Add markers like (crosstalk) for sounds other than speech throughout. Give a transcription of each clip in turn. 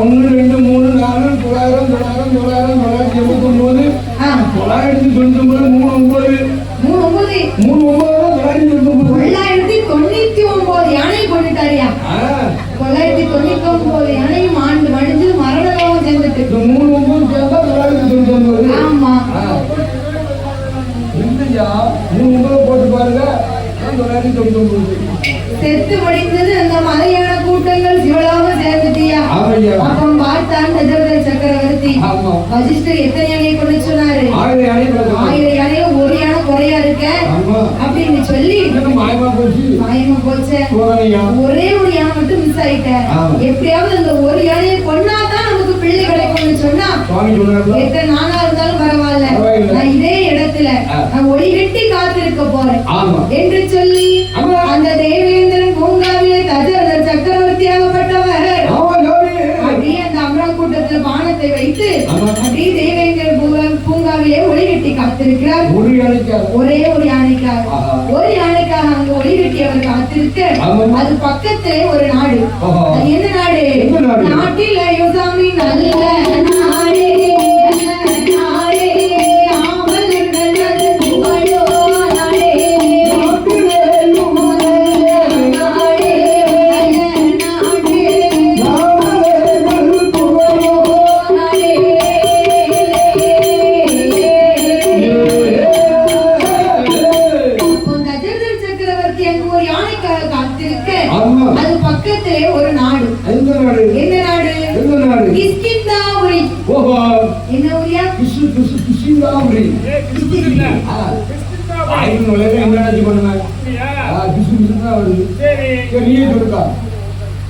ஒண்ணு ரெண்டு மூணு நாலு தொள்ளாயிரம் தொள்ளாயிரம் தொள்ளாயிரம் தொள்ளாயிரத்தி எண்பத்தி ஒன்பது தொள்ளாயிரத்தி தொண்ணூத்தி ஒன்பது மூணு ஒன்பது. மூணு ஒன்பது? மூணு ஒன்பது தொள்ளாயிரத்தி தொண்ணூத்தி ஒன்பது தொள்ளாயிரத்தி தொண்ணூத்தி ஒன்பது யானை கொண்டுட்டாரியா? தொள்ளாயிரத்தி தொண்ணூத்தி ஒன்பது யானையும் ஆண்டு மடிஞ்சு மரண லோகம் சேர்ந்துட்டு இந்த மூணு ஒன்பது சேர்ந்தா தொள்ளாயிரத்தி தொண்ணூத்தி ஒன்பது ஆமா. இல்லையா? மூணு ஒன்பது போட்டு பாருங்க. தொள்ளாயிரத்தி தொண்ணூத்தி ஒன்பது செத்து முடிந்தது அந்த மலையான கூட்டங்கள் பார்த்தான் சக்கரவர்த்தி. வசிஷ்டர் எத்தனை யானை கொண்டு சொன்னாரு? ஆயிரம் யானை கிடக்கும் ஆயிரம் யானையும் ஒரு யானை குறையா இருக்க? அப்படின்னு சொல்லி மாயமா போச்சு. ஒரே ஒரு யானை மட்டும் மிஸ் ஆயிட்ட. எப்படியாவது அந்த ஒரு யானையை கொன்னாதான் நமக்கு பிள்ளை கிடைக்கும்னு சொன்னா எத்தனை நாளா இருந்தாலும் பரவாயில்ல. நான் இதே இடத்துல. நான் ஒளி கட்டி காத்திருக்க போறேன். என்று சொல்லி அப்படியே தேவேந்திரன் பூங்கா- பூங்காவிலே ஒளி கட்டி காத்திருக்கிறார். ஒரு ஒரே ஒரு யானைக்காக. ஒரு யானைக்காக அங்க ஒளி கட்டி அவர் காத்திருக்க. அது பக்கத்திலே ஒரு நாடு. என்ன நாடு? நாட்டில் அது பக்கத்திலே ஒரு நாடு. எந்த நாடு? என்ன நாடு? எந்த நாடு? கிஷ்கிந்தாபுரி. ஓஹோ. என்ன ஊரியா? ஆயிரம் சரி. நீயே சொல்லுக்கா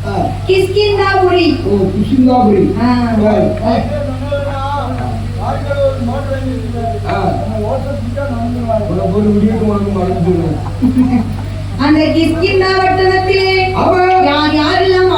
ஆ, கிஷ்கிந்தாபுரி. ஓ கிசிந்தாபுரி ஆ. Right. ஆ. உனக்கு ஒரு விடியட்டும் உனக்கு மறந்து சொல்லுவேன் (laughs) அந்த கிஷ்கிந்தா பட்டணத்திலே யார் யாரெல்லாம்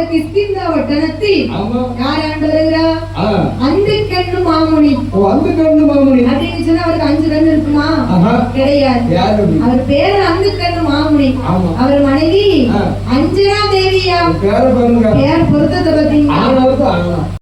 இந்த கிஷ்கிந்தா வட்டணத்தில் யார் ஆண்டு வருகிறா. அந்த கண்ணு மாமுனி. அந்த கண்ணு மாமணி அப்படின்னு சொன்னா அவருக்கு அஞ்சு கண்ணு இருக்குமா. கிடையாது? அவர் பேரு அந்த கண்ணு மாமுனி. ஆமா. அவர் மனைவி. அஞ்சனா தேவியா? பேர பொருத்தத்தை ஆனா